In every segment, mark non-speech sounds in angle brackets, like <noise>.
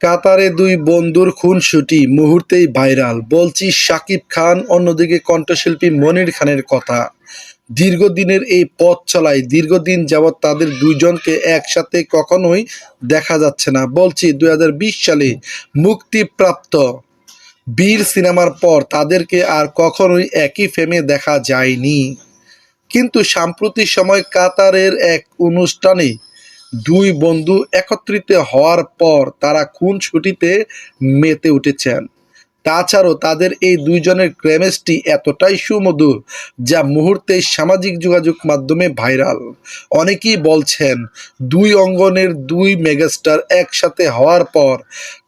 কাতারে দুই বন্ধুর খুনসুটি মুহূর্তেই ভাইরাল। বলছি শাকিব খান, অন্যদিকে কণ্ঠশিল্পী মনির খানের কথা। দীর্ঘদিনের এই পথ চলায় দীর্ঘদিন যাবৎ তাদের দুইজনকে একসাথে কখনোই দেখা যাচ্ছে না। বলছি দুই হাজার বিশ সালে মুক্তিপ্রাপ্ত বীর সিনেমার পর তাদেরকে আর কখনোই একই ফ্রেমে দেখা যায়নি। কিন্তু সাম্প্রতিক সময় কাতারের এক অনুষ্ঠানে দুই বন্ধু একত্রিত হওয়ার পর তারা খুন ছুটিতে মেতে উঠেছেন? তাছাড়াও তাদের এই দুইজনের ক্রেমেস্টি এতটাই সুমধুর যা মুহূর্তে সামাজিক যোগাযোগ মাধ্যমে ভাইরাল। অনেকেই বলছেন, দুই অঙ্গনের দুই মেগাস্টার একসাথে হওয়ার পর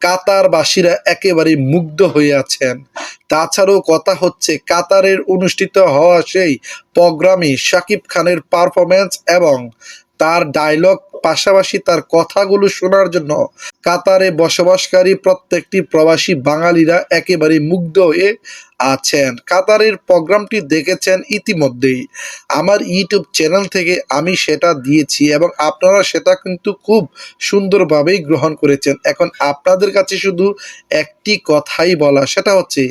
কাতারবাসীরা একেবারে মুগ্ধ হয়ে আছেন। তাছাড়াও কথা হচ্ছে, কাতারের অনুষ্ঠিত হওয়া সেই প্রোগ্রামে শাকিব খানের পারফরমেন্স এবং তার ডায়লগ পাশাপাশি তার কথাগুলো শোনার জন্য কাতারে বসবাসকারী প্রত্যেকটি প্রবাসী বাঙালিরা একেবারে মুগ্ধ হয়ে আছেন। কাতারের প্রোগ্রামটি দেখেছেন ইতিমধ্যেই। আমার ইউটিউব চ্যানেল থেকে আমি সেটা দিয়েছি এবং আপনারা সেটা কিন্তু খুব সুন্দরভাবেই গ্রহণ করেছেন। এখন আপনাদের কাছে শুধু একটি কথাই বলা, সেটা হচ্ছে,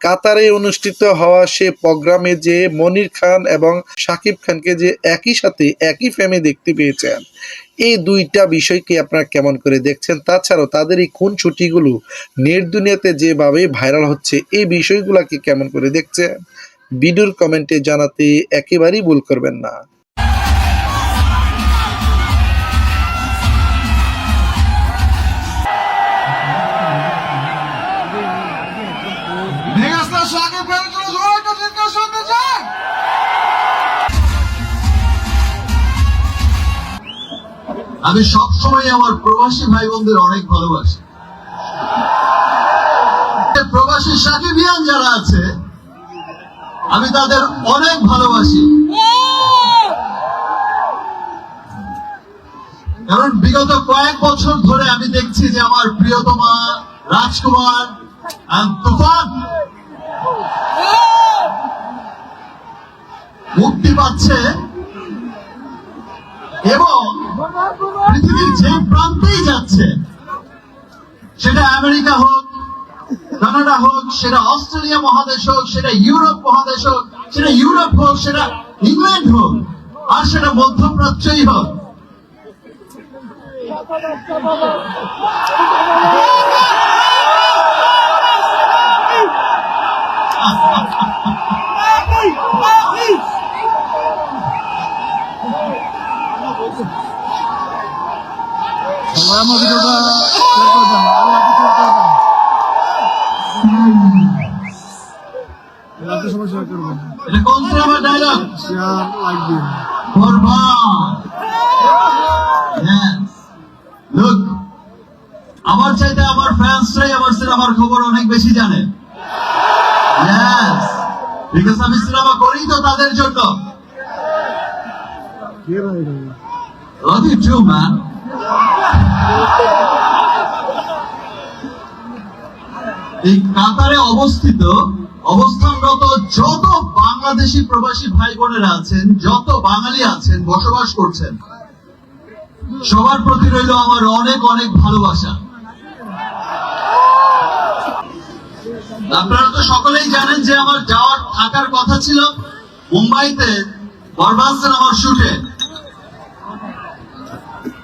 কাতারে অনুষ্ঠিত হওয়া সে প্রোগ্রামে যে মনির খান এবং শাকিব খানকে যে একই সাথে একই ফ্রেমে দেখতে পেয়েছেন এই দুইটা বিষয়কে আপনারা কেমন করে দেখছেন? তাছাড়াও তাদের এই কোন ছুটিগুলো নেট দুনিয়াতে যেভাবে ভাইরাল হচ্ছে, এই বিষয়গুলোকে কেমন করে দেখছেন? ভিডিওর কমেন্টে জানাতে একেবারেই ভুল করবেন না। আমি সবসময় আমার প্রবাসী ভাই বোনদের অনেক ভালোবাসি। প্রবাসী সাকিবিয়ান যারা আছে, আমি তাদের অনেক ভালোবাসি। কারণ বিগত কয়েক বছর ধরে আমি দেখছি যে আমার প্রিয়তমা রাজকুমার তুফান মুক্তি পাচ্ছে এবং পৃথিবীর যে প্রান্তেই যাচ্ছে, সেটা আমেরিকা হোক, কানাডা হোক, সেটা অস্ট্রেলিয়া মহাদেশ হোক, সেটা ইউরোপ মহাদেশ হোক, সেটা ইউরোপ হোক, সেটা ইংল্যান্ড হোক, আর সেটা মধ্যপ্রাচ্যই হোক <laughs> সবাই আমার ভিডিওটা শেয়ার করে দেন আমার চাইতে আমার ফ্যান্সরাই আমার সিনেমার খবর অনেক বেশি জানে. Because আমি সিনেমা করি তো তাদের জন্য? লাভ ইউ টু ম্যান এই কাতারে অবস্থিত, অবস্থানরত যত বাংলাদেশি প্রবাসী ভাই বোনেরা আছেন, যত বাঙালি আছেন, বসবাস করছেন, সবার প্রতি রইল আমার অনেক অনেক ভালোবাসা। আপনারা তো সকলেই জানেন যে আমার যাওয়ার থাকার কথা ছিল মুম্বাইতে, বরবাসের আমার শুটে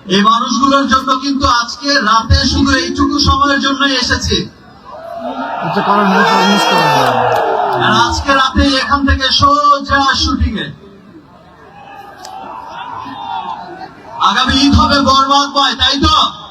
এই মানুষগুলোর জন্য কিন্তু আজকে রাতে শুধু এইটুকু সময়ের জন্য এসেছি। আজকে রাতে এখান থেকে সোজা শুটিং এ। আগামী ঈদ হবে পায় তাই তো?